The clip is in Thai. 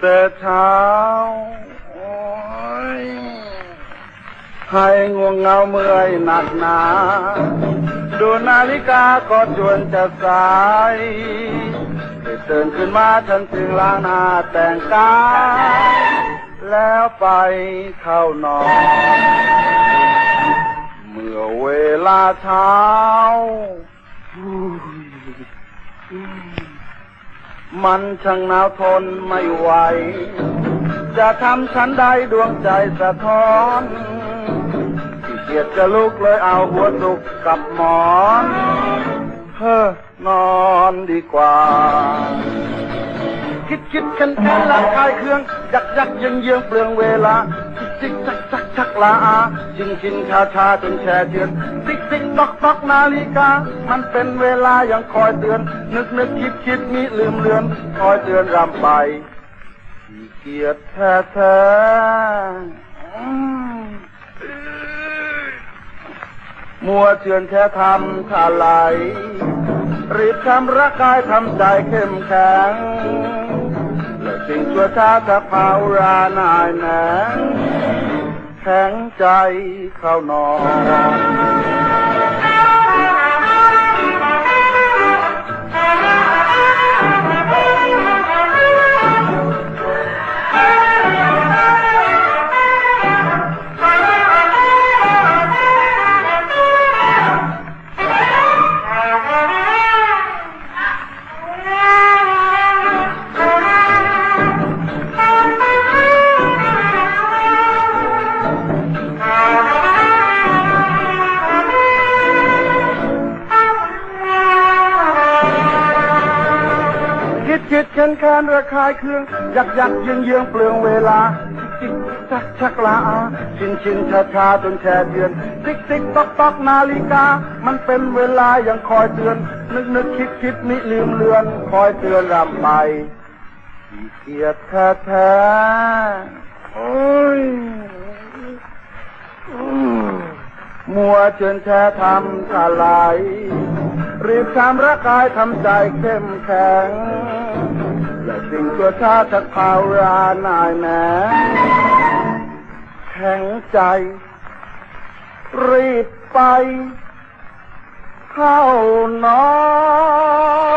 แต่เช้าให้ง่วงเงาเมื่อยหนักหนา ดูนาฬิกาก็จวนจะสายตื่นขึ้นมาฉันจึงล้างหน้าแต่งกายแล้วไปเข้านอน เมื่อเวลาเช้า มันช่างหนาวทนไม่ไหว จะทำฉันได้ดวงใจสะท้อนที่เกียจจะลุกเลยเอาหัวสุกกับหมอน เฮ้อนอนดีกว่า คิดคิดคันคันละคายเครื่อง ยักยักเยืองเยืองเปลืองเวลาจิกจิกจักจัก ชักลาอาชิงชิงชาชาจนแช่เชือนติ๊กติ๊กตอกตอกนาฬิกา มันเป็นเวลายังคอยเตือน นึกนึกคิดคิดมิลืมเลือน คอยเตือนรำไปขี้เกียจแท้แท้อืมมัวเชือนแค่ทำทาไหลรีบทำร่างกายทำใจเข้มแข็งและสิ่งชั่วช้าจะเผารา นายแหนง แข็งใจเข้านอน คิดคิดเค้นแค้นระคายเครื่อง ยักยักเยืองเยืองเปลืองเวลาจิกจักชักลาชินชินชาชาจนแช่เดือนติ๊กติ๊กตอกตอกนาฬิกา มันเป็นเวลายังคอยเตือน นึกนึกคิดคิดมิลืมเลือน คอยเตือนรำไปขี้เกียจแท้แท้โอ้ย มัวเชิญแช่ทำทลายรีบทำร่างกายทำใจเข้มแข็งและสิ่งตัวชาติเผารานายแหนแข็งใจ รีบไป เข้านอน